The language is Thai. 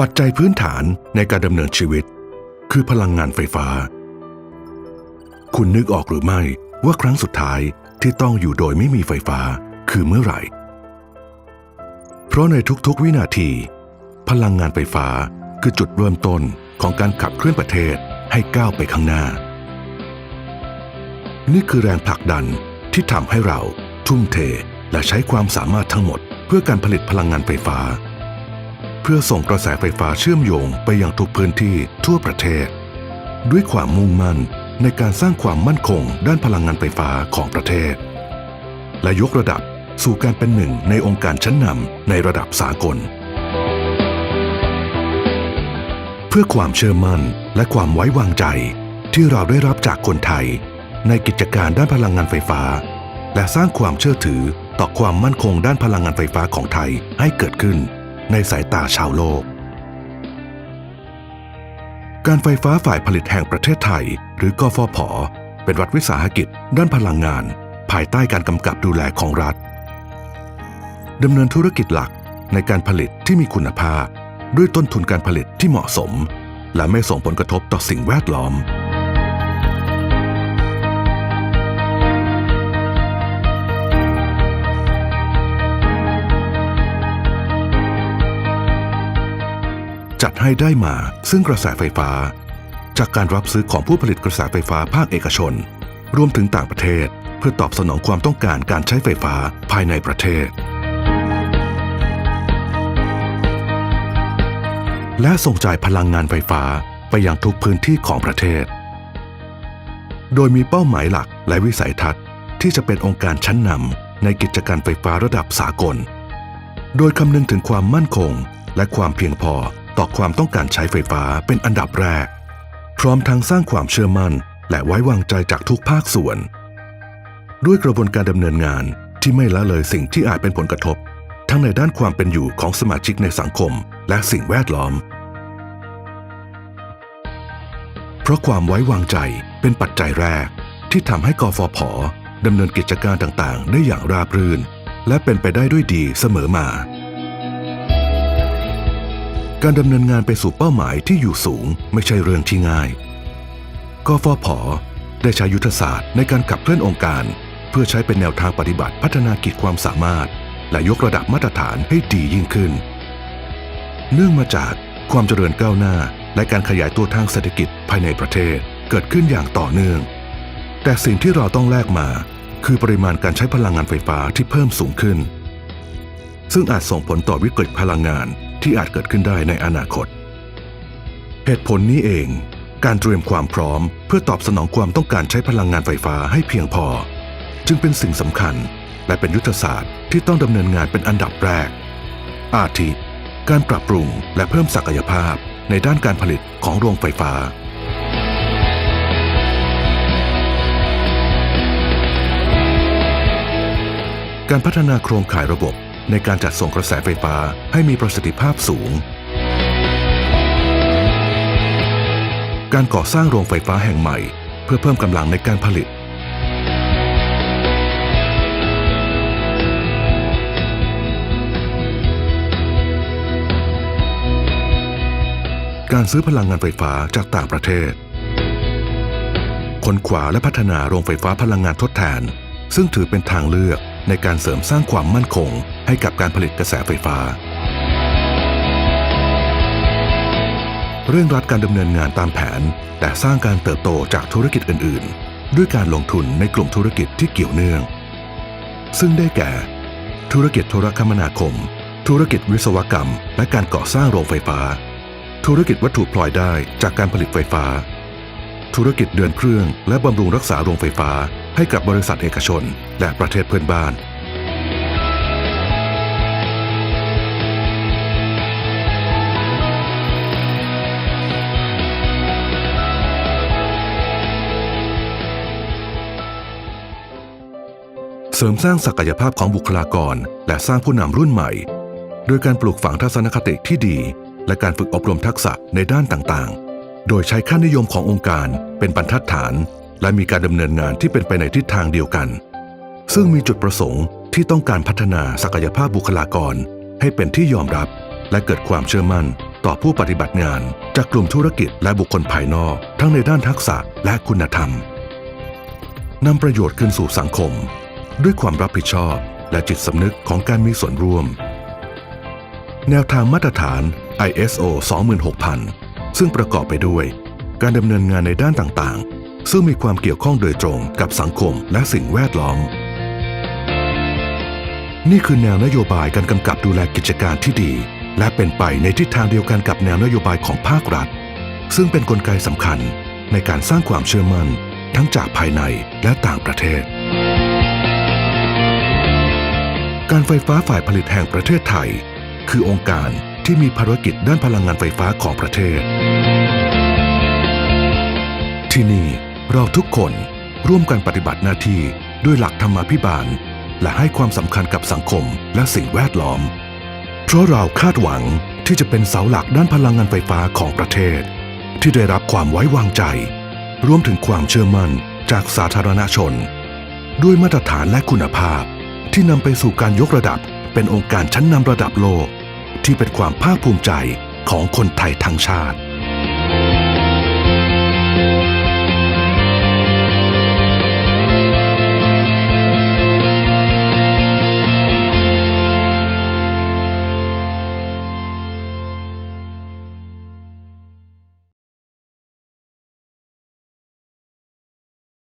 ปัจจัยพื้นฐานในการดำเนินชีวิต คือพลังงานไฟฟ้า คุณนึกออกหรือไม่ว่าครั้งสุดท้ายที่ต้องอยู่โดยไม่มีไฟฟ้าคือเมื่อไหร่ เพราะในทุกๆวินาที พลังงานไฟฟ้าคือจุดเริ่มต้นของการขับเคลื่อนประเทศให้ก้าวไปข้างหน้า นี่คือแรงผลักดันที่ทำให้เราทุ่มเทและใช้ความสามารถทั้งหมด เพื่อการผลิตพลังงานไฟฟ้า เพื่อส่งกระแสไฟฟ้าเชื่อมโยงไปยังทุกพื้นที่ทั่วประเทศ ด้วยความมุ่งมั่นในการสร้างความมั่นคงด้านพลังงานไฟฟ้าของประเทศ และยกระดับสู่การเป็นหนึ่งในองค์การชั้นนำในระดับสากล เพื่อความเชื่อมั่นและความไว้วางใจที่เราได้รับจากคนไทย ในกิจการด้านพลังงานไฟฟ้า และสร้างความเชื่อถือต่อความมั่นคงด้านพลังงานไฟฟ้าของไทยให้เกิดขึ้น ในสายตาชาวโลก การไฟฟ้าฝ่ายผลิตแห่งประเทศไทย หรือกฟผ เป็นรัฐวิสาหกิจด้านพลังงาน ภายใต้การกำกับดูแลของรัฐดำเนินธุรกิจหลักในการผลิตที่มีคุณภาพ ด้วยต้นทุนการผลิตที่เหมาะสม และไม่ส่งผลกระทบต่อสิ่งแวดล้อม ให้ได้มาซึ่งกระแสไฟฟ้า จากการรับซื้อของผู้ผลิตกระแสไฟฟ้าภาคเอกชน รวมถึงต่างประเทศ เพื่อตอบสนองความต้องการการใช้ไฟฟ้าภายในประเทศ และส่งจ่ายพลังงานไฟฟ้าไปยังทุกพื้นที่ของประเทศ โดยมีเป้าหมายหลักและวิสัยทัศน์ ที่จะเป็นองค์การชั้นนำในกิจการไฟฟ้าระดับสากล โดยคำนึงถึงความมั่นคงและความเพียงพอ ต่อความต้องการใช้ไฟฟ้าเป็นอันดับแรก พร้อมทั้งสร้างความเชื่อมั่น และไว้วางใจจากทุกภาคส่วน ด้วยกระบวนการดำเนินงานที่ไม่ละเลยสิ่งที่อาจเป็นผลกระทบ ทั้งในด้านความเป็นอยู่ของสมาชิกในสังคม และสิ่งแวดล้อม เพราะความไว้วางใจเป็นปัจจัยแรก ที่ทำให้กฟผดำเนินกิจการต่างๆ ได้อย่างราบรื่น และเป็นไปได้ด้วยดีเสมอมา การดำเนินงานไปสู่เป้าหมายที่อยู่สูงไม่ใช่เรื่องที่ง่ายกฟผได้ใช้ยุทธศาสตร์ในการขับเคลื่อนองค์การ เพื่อใช้เป็นแนวทางปฏิบัติพัฒนากิจความสามารถ และยกระดับมาตรฐานให้ดียิ่งขึ้น เนื่องมาจากความเจริญก้าวหน้า และการขยายตัวทางเศรษฐกิจภายในประเทศเกิดขึ้นอย่างต่อเนื่อง แต่สิ่งที่เราต้องแลกมา คือปริมาณการใช้พลังงานไฟฟ้าที่เพิ่มสูงขึ้น ซึ่งอาจส่งผลต่อวิกฤตพลังงาน ที่อาจเกิดขึ้นได้ในอนาคต เหตุผลนี้เอง การเตรียมความพร้อม เพื่อตอบสนองความต้องการใช้พลังงานไฟฟ้าให้เพียงพอ จึงเป็นสิ่งสำคัญและเป็นยุทธศาสตร์ที่ต้องดำเนินงานเป็นอันดับแรก อาทิ การปรับปรุงและเพิ่มศักยภาพในด้านการผลิตของโรงไฟฟ้าการพัฒนาโครงข่ายระบบ ในการจัดส่งกระแสไฟฟ้าให้มีประสิทธิภาพสูง การก่อสร้างโรงไฟฟ้าแห่งใหม่ เพื่อเพิ่มกำลังในการผลิต การซื้อพลังงานไฟฟ้าจากต่างประเทศค้นขวาและพัฒนาโรงไฟฟ้าพลังงานทดแทน ซึ่งถือเป็นทางเลือกในการเสริมสร้างความมั่นคง ให้กับการผลิตกระแสไฟฟ้า เรื่องรัดการดำเนินงานตามแผน แต่สร้างการเติบโตจากธุรกิจอื่น ๆ ด้วยการลงทุนในกลุ่มธุรกิจที่เกี่ยวเนื่อง ซึ่งได้แก่ ธุรกิจโทรคมนาคม ธุรกิจวิศวกรรม และการก่อสร้างโรงไฟฟ้า ธุรกิจวัตถุพลอยได้จากการผลิตไฟฟ้า ธุรกิจเดินเครื่อง และบำรุงรักษาโรงไฟฟ้า ให้กับบริษัทเอกชน และประเทศเพื่อนบ้าน เสริมสร้างศักยภาพของบุคลากร และสร้างผู้นำรุ่นใหม่ โดยการปลูกฝังทัศนคติที่ดี และการฝึกอบรมทักษะในด้านต่างๆ โดยใช้ค่านิยมขององค์การเป็นบรรทัดฐาน และมีการดำเนินงานที่เป็นไปในทิศทางเดียวกัน ซึ่งมีจุดประสงค์ที่ต้องการพัฒนาศักยภาพบุคลากร ให้เป็นที่ยอมรับ และเกิดความเชื่อมั่น ต่อผู้ปฏิบัติงาน จากกลุ่มธุรกิจและบุคคลภายนอก ทั้งในด้านทักษะและคุณธรรมนำประโยชน์คืนสู่สังคม ด้วยความรับผิดชอบและจิตสำนึกของการมีส่วนร่วม แนวทางมาตรฐาน ISO 26000 ซึ่งประกอบไปด้วย การดำเนินงานในด้านต่างๆ ซึ่งมีความเกี่ยวข้องโดยตรงกับสังคมและสิ่งแวดล้อม นี่คือแนวนโยบายการกำกับดูแลกิจการที่ดี และเป็นไปในทิศทางเดียวกันกับแนวนโยบายของภาครัฐ ซึ่งเป็นนกลไกสำคัญในการสร้างความเชื่อมั่นทั้งจากภายในและต่างประเทศ การไฟฟ้าฝ่ายผลิตแห่งประเทศไทย คือองค์การที่มีภารกิจด้านพลังงานไฟฟ้าของประเทศ ที่นี่เราทุกคนร่วมกันปฏิบัติหน้าที่ด้วยหลักธรรมาภิบาล และให้ความสำคัญกับสังคมและสิ่งแวดล้อม เพราะเราคาดหวังที่จะเป็นเสาหลักด้านพลังงานไฟฟ้าของประเทศ ที่ได้รับความไว้วางใจ รวมถึงความเชื่อมั่นจากสาธารณชน ด้วยมาตรฐานและคุณภาพ ที่นำไปสู่การยกระดับ เป็นองค์การชั้นนำระดับโลก ที่เป็นความภาคภูมิใจของคนไทยทั้งชาติ